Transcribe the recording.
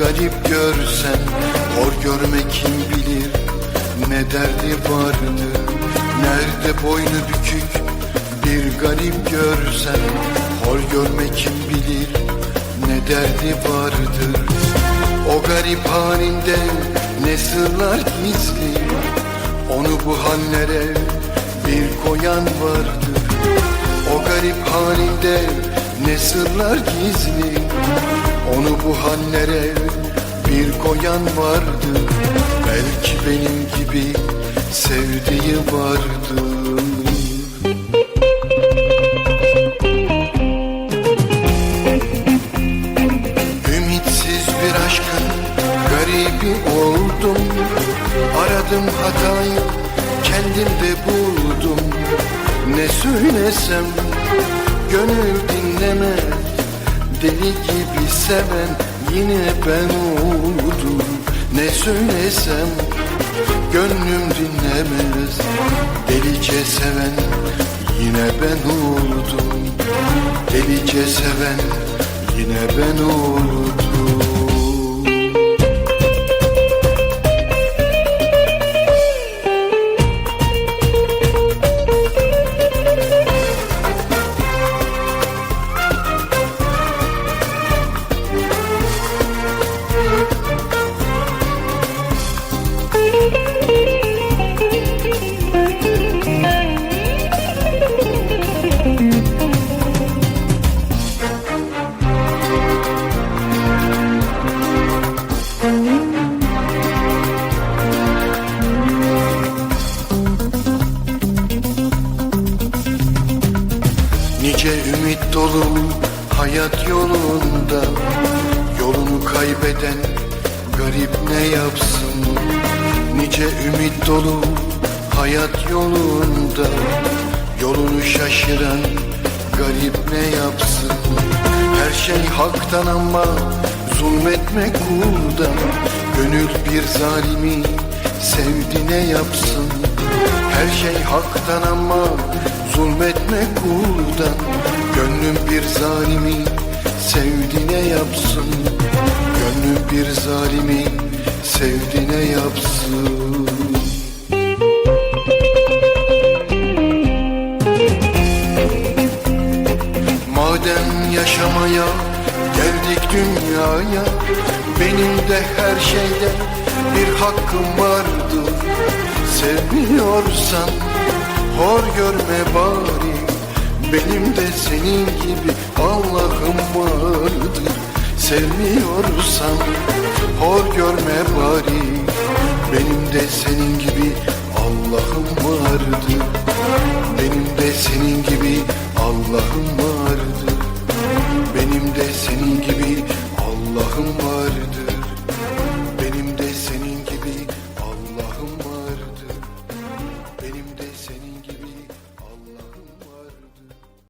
garip görsen Hor görme kim bilir ne derdi vardı Nerede boynu bükük bir garip görsen Hor görme kim bilir ne derdi vardır O garip halinde ne sırlar gizli Onu bu hallere bir koyan vardır. O garip halinde ne sırlar gizli Onu bu hallere bir koyan vardır Belki benim gibi sevdiği vardır Ümitsiz bir aşkın garibi oldum. Aradım hatayı kendimde buldum. Ne söylesem gönül dinleme. Deli gibi seven yine ben oldum. Ne söylesem gönlüm dinlemez. Delice seven yine ben oldum. Delice seven yine ben oldum Nice ümit dolu hayat yolunda. Yolunu kaybeden garip ne yapsın? Nice ümit dolu hayat yolunda. Yolunu şaşıran garip ne yapsın? Her şey haktan ama zulmetmek kuldan Gönül bir zalimi sevdi ne yapsın? Her şey haktan ama zulmetmek kuldan zalimi sevdi ne yapsın. Gönlüm bir zalimi sevdi ne yapsın. Madem yaşamaya geldik dünyaya Benim de her şeyde bir hakkım vardır. Sevmiyorsan hor görme bari Benim de senin gibi Allah'ım vardır Sevmiyorsan hor görme bari. Benim de senin gibi Allah'ım vardır Benim de senin gibi